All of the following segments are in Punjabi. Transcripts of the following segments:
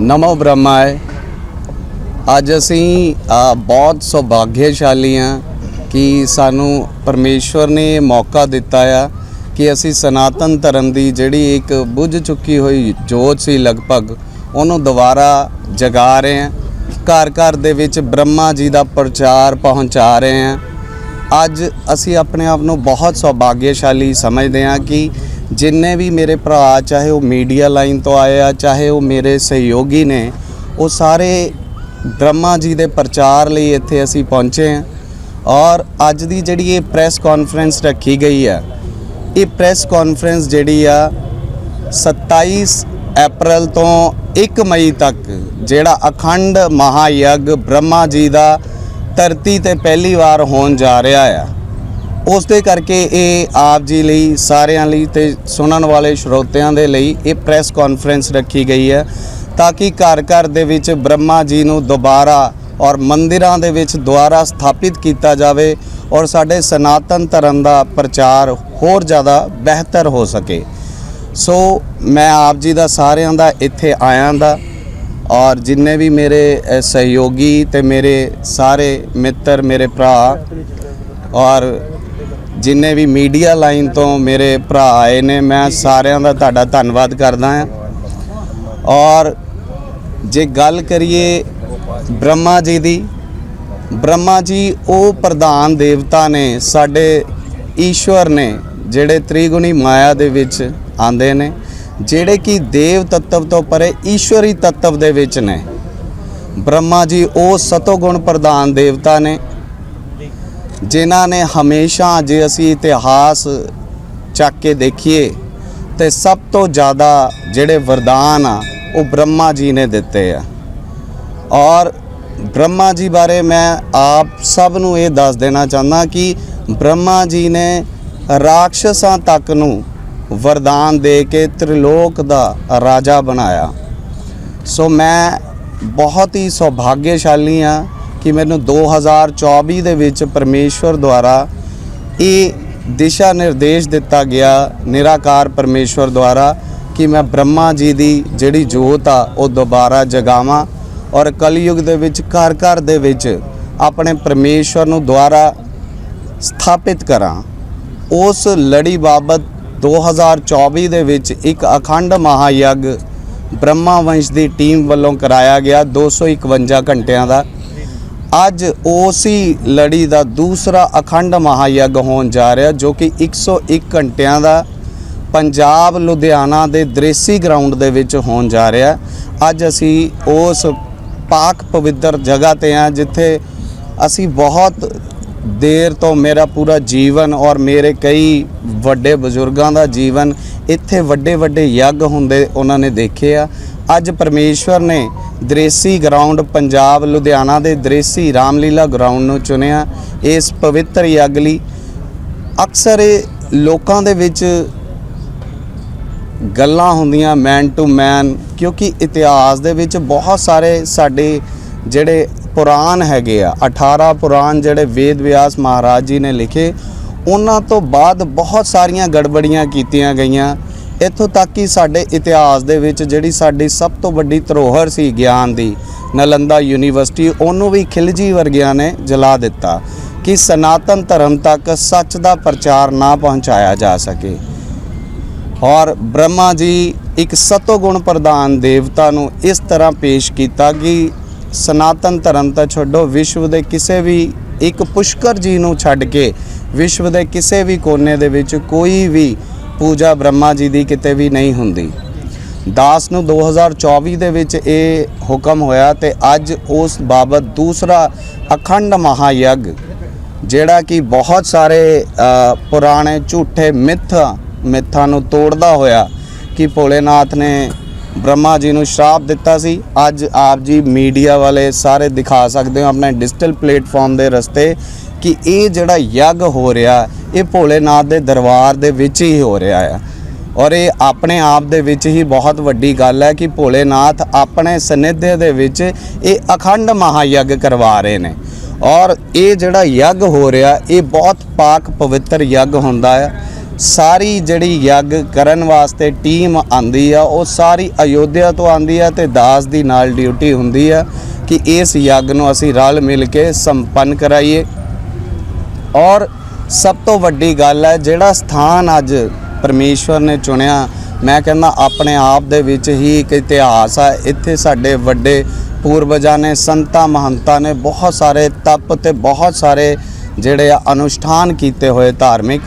ਨਮੋ ਬ੍ਰਹਮਾਏ ਅੱਜ ਅਸੀਂ ਬਹੁਤ ਸੁਭਾਗਿਆਸ਼ਾਲੀ ਹਾਂ ਕਿ ਸਾਨੂੰ ਪਰਮੇਸ਼ਵਰ ਨੇ ਇਹ ਮੌਕਾ ਦਿੱਤਾ ਆ ਕਿ ਅਸੀਂ ਸਨਾਤਨ ਧਰਮ ਦੀ ਜਿਹੜੀ ਇੱਕ ਬੁੱਝ ਚੁੱਕੀ ਹੋਈ ਜੋਤ ਸੀ ਲਗਭਗ, ਉਹਨੂੰ ਦੁਬਾਰਾ ਜਗਾ ਰਹੇ ਹਾਂ। ਘਰ ਘਰ ਦੇ ਵਿੱਚ ਬ੍ਰਹਮਾ ਜੀ ਦਾ ਪ੍ਰਚਾਰ ਪਹੁੰਚਾ ਰਹੇ ਹਾਂ। ਅੱਜ ਅਸੀਂ ਆਪਣੇ ਆਪ ਨੂੰ ਬਹੁਤ ਸੁਭਾਗਿਆਸ਼ਾਲੀ ਸਮਝਦੇ ਹਾਂ ਕਿ ਜਿੰਨੇ ਵੀ ਮੇਰੇ ਭਰਾ, ਚਾਹੇ ਉਹ ਮੀਡੀਆ ਲਾਈਨ ਤੋਂ ਆਏ ਆ, ਚਾਹੇ ਉਹ ਮੇਰੇ ਸਹਿਯੋਗੀ ਨੇ, ਉਹ ਸਾਰੇ ਬ੍ਰਹਮਾ ਜੀ ਦੇ ਪ੍ਰਚਾਰ ਲਈ ਇੱਥੇ ਅਸੀਂ ਪਹੁੰਚੇ ਹਾਂ। ਔਰ ਅੱਜ ਦੀ ਜਿਹੜੀ ਇਹ ਪ੍ਰੈਸ ਕਾਨਫਰੰਸ ਰੱਖੀ ਗਈ ਆ, ਇਹ ਪ੍ਰੈਸ ਕਾਨਫਰੰਸ ਜਿਹੜੀ ਆ 27 ਅਪ੍ਰੈਲ ਤੋਂ 1 ਮਈ ਤੱਕ, ਜਿਹੜਾ ਅਖੰਡ ਮਹਾਯਗ ਬ੍ਰਹਮਾ ਜੀ ਦਾ ਧਰਤੀ ਤੇ ਪਹਿਲੀ ਵਾਰ ਹੋਣ ਜਾ ਰਿਹਾ ਆ। ਉਸ ਦੇ ਕਰਕੇ ਇਹ ਆਪ ਜੀ ਲਈ, ਸਾਰਿਆਂ ਲਈ ਤੇ ਸੁਣਨ ਵਾਲੇ ਸਰੋਤਿਆਂ ਦੇ ਲਈ ਇਹ ਪ੍ਰੈਸ ਕਾਨਫਰੰਸ ਰੱਖੀ ਗਈ ਹੈ ਤਾਂ ਕਿ ਘਰ ਘਰ ਦੇ ਵਿੱਚ ਬ੍ਰਹਮਾ ਜੀ ਨੂੰ ਦੁਬਾਰਾ ਔਰ ਮੰਦਿਰਾਂ ਦੇ ਵਿੱਚ ਦੁਆਰਾ ਸਥਾਪਿਤ ਕੀਤਾ ਜਾਵੇ ਔਰ ਸਾਡੇ ਸਨਾਤਨ ਧਰਮ ਦਾ ਪ੍ਰਚਾਰ ਹੋਰ ਜ਼ਿਆਦਾ ਬਿਹਤਰ ਹੋ ਸਕੇ। ਸੋ ਮੈਂ ਆਪ ਜੀ ਦਾ, ਸਾਰਿਆਂ ਦਾ ਇੱਥੇ ਆਇਆਂ ਦਾ ਔਰ ਜਿੰਨੇ ਵੀ ਮੇਰੇ ਸਹਿਯੋਗੀ ਤੇ ਮੇਰੇ ਸਾਰੇ ਮਿੱਤਰ, ਮੇਰੇ ਭਰਾ ਔਰ ਜਿੰਨੇ ਵੀ ਮੀਡੀਆ ਲਾਈਨ ਤੋਂ ਮੇਰੇ ਭਰਾ ਆਏ ਨੇ, ਮੈਂ ਸਾਰਿਆਂ ਦਾ ਤੁਹਾਡਾ ਧੰਨਵਾਦ ਕਰਦਾ ਹਾਂ। ਔਰ ਜੇ ਗੱਲ ਕਰੀਏ ਬ੍ਰਹਮਾ ਜੀ ਦੀ, ਬ੍ਰਹਮਾ ਜੀ ਉਹ ਪ੍ਰਧਾਨ ਦੇਵਤਾ ਨੇ, ਸਾਡੇ ਈਸ਼ਵਰ ਨੇ, ਜਿਹੜੇ ਤ੍ਰਿਗੁਣੀ ਮਾਇਆ ਦੇ ਵਿੱਚ ਆਂਦੇ ਨੇ, ਜਿਹੜੇ ਕਿ ਦੇਵ ਤੱਤਵ ਤੋਂ ਪਰੇ ਈਸ਼ਵਰੀ ਤੱਤਵ ਦੇ ਵਿੱਚ ਨੇ। ਬ੍ਰਹਮਾ ਜੀ ਉਹ ਸਤੋਗੁਣ ਪ੍ਰਧਾਨ ਦੇਵਤਾ ਨੇ ਜਿਨ੍ਹਾਂ ਨੇ ਹਮੇਸ਼ਾ ਜੇ ਅਸੀਂ ਇਤਿਹਾਸ ਚੱਕ ਕੇ ਦੇਖੀਏ, ਤੇ ਸਭ ਤੋਂ ਜ਼ਿਆਦਾ ਜਿਹੜੇ ਵਰਦਾਨ ਆ, ਉਹ ਬ੍ਰਹਮਾ ਜੀ ਨੇ ਦਿੱਤੇ ਆ। ਔਰ ਬ੍ਰਹਮਾ ਜੀ ਬਾਰੇ ਮੈਂ ਆਪ ਸਭ ਨੂੰ ਇਹ ਦੱਸ ਦੇਣਾ ਚਾਹੁੰਦਾ ਕਿ ਬ੍ਰਹਮਾ ਜੀ ਨੇ ਰਾਖਸ਼ਾਂ ਤੱਕ ਨੂੰ ਵਰਦਾਨ ਦੇ ਕੇ ਤ੍ਰਿਲੋਕ ਦਾ ਰਾਜਾ ਬਣਾਇਆ। ਸੋ ਮੈਂ ਬਹੁਤ ਹੀ ਸੌਭਾਗਿਆਸ਼ਾਲੀ ਹਾਂ। ਕਿ ਮੈਨੂੰ 2024 ਦੇ ਵਿੱਚ ਪਰਮੇਸ਼ਵਰ ਦੁਆਰਾ ਇਹ ਦਿਸ਼ਾ ਨਿਰਦੇਸ਼ ਦਿੱਤਾ ਗਿਆ, ਨਿਰਾਕਾਰ ਪਰਮੇਸ਼ਵਰ ਦੁਆਰਾ ਕਿ ਮੈਂ ਬ੍ਰਹਮਾ ਜੀ ਦੀ ਜਿਹੜੀ ਜੋਤ ਆ, ਉਹ ਦੁਬਾਰਾ ਜਗਾਵਾਂ ਔਰ ਕਲਯੁਗ ਦੇ ਵਿੱਚ, ਘਰ ਘਰ ਦੇ ਵਿੱਚ ਆਪਣੇ ਪਰਮੇਸ਼ਵਰ ਨੂੰ ਦੁਆਰਾ ਸਥਾਪਿਤ ਕਰਾਂ। ਉਸ ਲੜੀ ਬਾਬਤ 2024 ਦੇ ਵਿੱਚ ਇੱਕ ਅਖੰਡ ਮਹਾਯਗ ਬ੍ਰਹਮਾ ਵੰਸ਼ ਦੀ ਟੀਮ ਵੱਲੋਂ ਕਰਾਇਆ ਗਿਆ 251 ਘੰਟਿਆਂ ਦਾ। ਅੱਜ ਉਸੇ ਲੜੀ ਦਾ ਦੂਸਰਾ ਅਖੰਡ ਮਹਾਯਗ ਹੋਣ ਜਾ ਰਿਹਾ, ਜੋ ਕਿ 101 ਘੰਟਿਆਂ ਦਾ ਪੰਜਾਬ ਲੁਧਿਆਣਾ ਦੇ ਦ੍ਰੇਸੀ ਗਰਾਊਂਡ ਦੇ ਵਿੱਚ ਹੋਣ ਜਾ ਰਿਹਾ ਅੱਜ ਅਸੀਂ ਉਸ ਪਾਕ ਪਵਿੱਤਰ ਜਗ੍ਹਾ ਤੇ ਆ ਜਿੱਥੇ ਅਸੀਂ ਬਹੁਤ ਦੇਰ ਤੋਂ ਮੇਰਾ ਪੂਰਾ ਜੀਵਨ ਔਰ ਮੇਰੇ ਕਈ ਵੱਡੇ ਬਜ਼ੁਰਗਾਂ ਦਾ ਜੀਵਨ ਇੱਥੇ ਵੱਡੇ ਵੱਡੇ ਯੱਗ ਹੁੰਦੇ ਉਹਨਾਂ ਨੇ ਦੇਖੇ ਆ। ਅੱਜ ਪਰਮੇਸ਼ਵਰ ਨੇ ਦ੍ਰੇਸੀ ਗਰਾਊਂਡ ਪੰਜਾਬ ਲੁਧਿਆਣਾ ਦੇ ਦ੍ਰੇਸੀ ਰਾਮਲੀਲਾ ਗਰਾਊਂਡ ਨੂੰ ਚੁਣਿਆ। ਇਸ ਪਵਿੱਤਰ ਯੱਗ ਲਈ ਅਕਸਰ ਇਹ ਲੋਕਾਂ ਦੇ ਵਿੱਚ ਗੱਲਾਂ ਹੁੰਦੀਆਂ ਮੈਨ ਟੂ ਮੈਨ ਕਿਉਂਕਿ ਇਤਿਹਾਸ ਦੇ ਵਿੱਚ ਬਹੁਤ ਸਾਰੇ ਸਾਡੇ ਜਿਹੜੇ ਪੁਰਾਣ ਹੈਗੇ ਆ 18 ਪੁਰਾਣ ਜਿਹੜੇ ਵੇਦ ਵਿਆਸ ਮਹਾਰਾਜ ਜੀ ਨੇ ਲਿਖੇ, ਉਹਨਾਂ ਤੋਂ ਬਾਅਦ ਬਹੁਤ ਸਾਰੀਆਂ ਗੜਬੜੀਆਂ ਕੀਤੀਆਂ ਗਈਆਂ। ਇੱਥੋਂ ਤੱਕ ਕਿ ਸਾਡੇ ਇਤਿਹਾਸ ਦੇ ਵਿੱਚ ਜਿਹੜੀ ਸਾਡੀ ਸਭ ਤੋਂ ਵੱਡੀ ਧਰੋਹਰ ਸੀ ਗਿਆਨ ਦੀ, ਨਲੰਦਾ ਯੂਨੀਵਰਸਿਟੀ, ਉਹਨੂੰ ਵੀ ਖਿਲਜੀ ਵਰਗਿਆਂ ਨੇ ਜਲਾ ਦਿੱਤਾ ਕਿ ਸਨਾਤਨ ਧਰਮ ਤੱਕ ਸੱਚ ਦਾ ਪ੍ਰਚਾਰ ਨਾ ਪਹੁੰਚਾਇਆ ਜਾ ਸਕੇ। ਔਰ ਬ੍ਰਹਮਾ ਜੀ ਇੱਕ ਸਤੋਗੁਣ ਪ੍ਰਧਾਨ ਦੇਵਤਾ ਨੂੰ ਇਸ ਤਰ੍ਹਾਂ ਪੇਸ਼ ਕੀਤਾ ਕਿ ਸਨਾਤਨ ਧਰਮ ਤਾਂ ਛੱਡੋ, ਵਿਸ਼ਵ ਦੇ ਕਿਸੇ ਵੀ ਇੱਕ ਪੁਸ਼ਕਰ ਜੀ ਨੂੰ ਛੱਡ ਕੇ, ਵਿਸ਼ਵ ਦੇ ਕਿਸੇ ਵੀ ਕੋਨੇ ਦੇ ਵਿੱਚ ਕੋਈ ਵੀ ਪੂਜਾ ਬ੍ਰਹਮਾ ਜੀ ਦੀ ਕਿਤੇ ਵੀ ਨਹੀਂ ਹੁੰਦੀ। ਦਾਸ ਨੂੰ 2024 ਦੇ ਵਿੱਚ ਇਹ ਹੁਕਮ ਹੋਇਆ ਤੇ ਅੱਜ ਉਸ ਬਾਬਤ ਦੂਸਰਾ ਅਖੰਡ ਮਹਾਯਗ, ਜਿਹੜਾ ਕਿ ਬਹੁਤ ਸਾਰੇ ਪੁਰਾਣੇ ਝੂਠੇ ਮਿੱਥ, ਮਿੱਥਾਂ ਨੂੰ ਤੋੜਦਾ ਹੋਇਆ ਕਿ ਭੋਲੇਨਾਥ ਨੇ ਬ੍ਰਹਮਾ ਜੀ ਨੂੰ ਸ਼ਰਾਪ ਦਿੱਤਾ ਸੀ। ਅੱਜ ਆਪ ਜੀ ਮੀਡੀਆ ਵਾਲੇ ਸਾਰੇ ਦਿਖਾ ਸਕਦੇ ਹੋ ਆਪਣੇ ਡਿਜੀਟਲ ਪਲੇਟਫਾਰਮ ਦੇ ਰਸਤੇ ਕਿ ਇਹ ਜਿਹੜਾ ਯੱਗ ਹੋ ਰਿਹਾ, ਇਹ ਭੋਲੇਨਾਥ ਦੇ ਦਰਬਾਰ ਦੇ ਵਿੱਚ ਹੀ ਹੋ ਰਿਹਾ ਆ। ਔਰ ਇਹ ਆਪਣੇ ਆਪ ਦੇ ਵਿੱਚ ਹੀ ਬਹੁਤ ਵੱਡੀ ਗੱਲ ਹੈ ਕਿ ਭੋਲੇਨਾਥ ਆਪਣੇ ਸਨਿਧਿ ਦੇ ਵਿੱਚ ਇਹ ਅਖੰਡ ਮਹਾਯਗ ਕਰਵਾ ਰਹੇ ਨੇ। ਔਰ ਇਹ ਜਿਹੜਾ ਯੱਗ ਹੋ ਰਿਹਾ, ਇਹ ਬਹੁਤ ਪਾਕ ਪਵਿੱਤਰ ਯੱਗ ਹੁੰਦਾ ਹੈ। ਸਾਰੀ ਜਿਹੜੀ ਯੱਗ ਕਰਨ ਵਾਸਤੇ ਟੀਮ ਆਂਦੀ ਆ, ਉਹ ਸਾਰੀ ਅਯੋਧਿਆ ਤੋਂ ਆਂਦੀ ਆ ਤੇ ਦਾਸ ਦੀ ਨਾਲ ਡਿਊਟੀ ਹੁੰਦੀ ਆ ਕਿ ਇਸ ਯੱਗ ਨੂੰ ਅਸੀਂ ਰਲ ਮਿਲ ਕੇ ਸੰਪੰਨ ਕਰਾਈਏ। ਔਰ ਸਭ ਤੋਂ ਵੱਡੀ ਗੱਲ ਹੈ, ਜਿਹੜਾ ਸਥਾਨ ਅੱਜ ਪਰਮੇਸ਼ਵਰ ਨੇ ਚੁਣਿਆ, ਮੈਂ ਕਹਿੰਦਾ ਆਪਣੇ ਆਪ ਦੇ ਵਿੱਚ ਹੀ ਇੱਕ ਇਤਿਹਾਸ ਆ ਇੱਥੇ ਸਾਡੇ ਵੱਡੇ ਪੂਰਵਜਾਂ ਨੇ, ਸੰਤਾਂ, ਮਹੰਤਾਂ ਨੇ ਬਹੁਤ ਸਾਰੇ ਤਪ ਤੇ ਬਹੁਤ ਸਾਰੇ ਜਿਹੜੇ ਆ ਅਨੁਸ਼ਠਾਨ ਕੀਤੇ ਹੋਏ ਧਾਰਮਿਕ।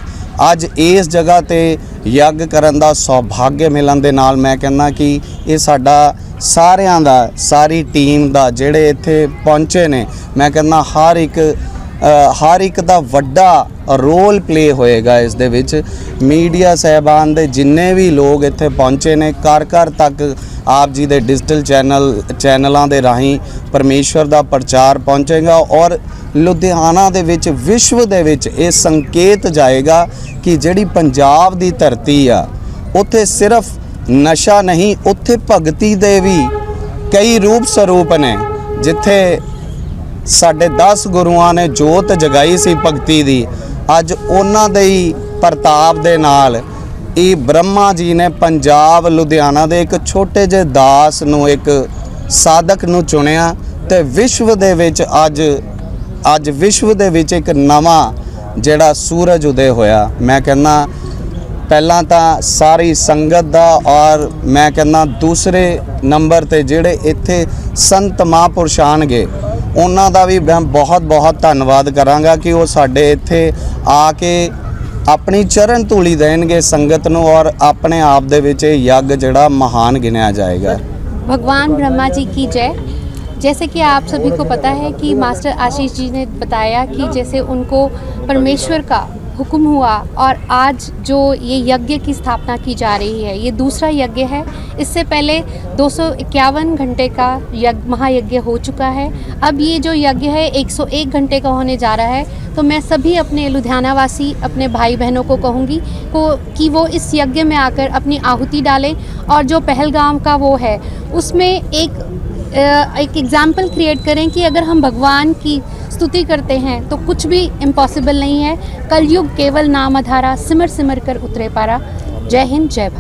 ਅੱਜ ਇਸ ਜਗ੍ਹਾ ਤੇ ਯੱਗ ਕਰਨ ਦਾ ਸੌਭਾਗਯ ਮਿਲਣ ਦੇ ਨਾਲ ਮੈਂ ਕਹਿੰਦਾ ਕਿ ਇਹ ਸਾਡਾ ਸਾਰਿਆਂ ਦਾ, ਸਾਰੀ ਟੀਮ ਦਾ ਜਿਹੜੇ ਇੱਥੇ ਪਹੁੰਚੇ ਨੇ, ਮੈਂ ਕਹਿੰਦਾ ਹਰ ਇੱਕ ਹਰ ਇੱਕ ਦਾ ਵੱਡਾ ਰੋਲ ਪਲੇ ਹੋਏਗਾ ਇਸ ਦੇ ਵਿੱਚ। ਮੀਡੀਆ ਸਹਿਬਾਨ ਦੇ ਜਿੰਨੇ ਵੀ ਲੋਕ ਇੱਥੇ ਪਹੁੰਚੇ ਨੇ, ਘਰ ਘਰ ਤੱਕ ਆਪ ਜੀ ਦੇ ਡਿਜੀਟਲ ਚੈਨਲ ਚੈਨਲਾਂ ਦੇ ਰਾਹੀਂ ਪਰਮੇਸ਼ਵਰ ਦਾ ਪ੍ਰਚਾਰ ਪਹੁੰਚੇਗਾ ਔਰ ਲੁਧਿਆਣਾ ਦੇ ਵਿੱਚ, ਵਿਸ਼ਵ ਦੇ ਵਿੱਚ ਇਹ ਸੰਕੇਤ ਜਾਏਗਾ ਕਿ ਜਿਹੜੀ ਪੰਜਾਬ ਦੀ ਧਰਤੀ ਆ, ਉੱਥੇ ਸਿਰਫ ਨਸ਼ਾ ਨਹੀਂ, ਉੱਥੇ ਭਗਤੀ ਦੇ ਵੀ ਕਈ ਰੂਪ ਸਰੂਪ ਨੇ, ਜਿੱਥੇ ਸਾਡੇ 10 ਗੁਰੂਆਂ ਨੇ ਜੋਤ ਜਗਾਈ ਸੀ ਭਗਤੀ ਦੀ। ਅੱਜ ਉਹਨਾਂ ਦੇ ਹੀ ਪ੍ਰਤਾਪ ਦੇ ਨਾਲ ਇਹ ਬ੍ਰਹਮਾ ਜੀ ਨੇ ਪੰਜਾਬ, ਲੁਧਿਆਣਾ ਦੇ ਇੱਕ ਛੋਟੇ ਜਿਹੇ ਦਾਸ ਨੂੰ ਇੱਕ ਸਾਧਕ ਨੂੰ ਚੁਣਿਆ ਤੇ ਵਿਸ਼ਵ ਦੇ ਵਿੱਚ ਅੱਜ ਅੱਜ ਵਿਸ਼ਵ ਦੇ ਵਿੱਚ ਇੱਕ ਨਵਾਂ ਜਿਹੜਾ ਸੂਰਜ ਉਦੇ ਹੋਇਆ। ਮੈਂ ਕਹਿੰਦਾ, ਪਹਿਲਾਂ ਤਾਂ ਸਾਰੀ ਸੰਗਤ ਦਾ ਔਰ ਮੈਂ ਕਹਿੰਦਾ ਦੂਸਰੇ ਨੰਬਰ ਤੇ ਜਿਹੜੇ ਇੱਥੇ ਸੰਤ ਮਹਾਂਪੁਰਸ਼ ਆਉਣਗੇ ਉਹਨਾਂ ਦਾ ਵੀ ਮੈਂ ਬਹੁਤ ਬਹੁਤ ਧੰਨਵਾਦ ਕਰਾਂਗਾ ਕਿ ਉਹ ਸਾਡੇ ਇੱਥੇ ਆ ਕੇ ਆਪਣੀ ਚਰਨ ਧੂਲੀ ਦੇਣਗੇ ਸੰਗਤ ਨੂੰ ਔਰ ਆਪਣੇ ਆਪ ਦੇ ਵਿੱਚ ਇਹ ਯੱਗ ਜਿਹੜਾ ਮਹਾਨ ਗਿਣਿਆ ਜਾਏਗਾ भगवान ब्रह्मा जी की जय जैसे कि आप सभी को पता है कि मास्टर आशीष जी ने बताया कि जैसे उनको परमेश्वर का हुक्म हुआ और आज जो ये यज्ञ की स्थापना की जा रही है, ये दूसरा यज्ञ है। इससे पहले दो सौ इक्यावन घंटे का यज्ञ, महायज्ञ हो चुका है। अब ये जो यज्ञ है 101 घंटे का होने जा रहा है। तो मैं सभी अपने लुधियाना वासी अपने भाई बहनों को कहूँगी को, कि वो इस यज्ञ में आकर अपनी आहुति डालें और जो पहलगाम का वो है, उसमें एक एक एग्ज़ाम्पल क्रिएट करें कि अगर हम भगवान की स्तुति करते हैं तो कुछ भी इम्पॉसिबल नहीं है कलयुग केवल नाम अधारा सिमर सिमर कर उतरे पारा जय हिंद जय भारत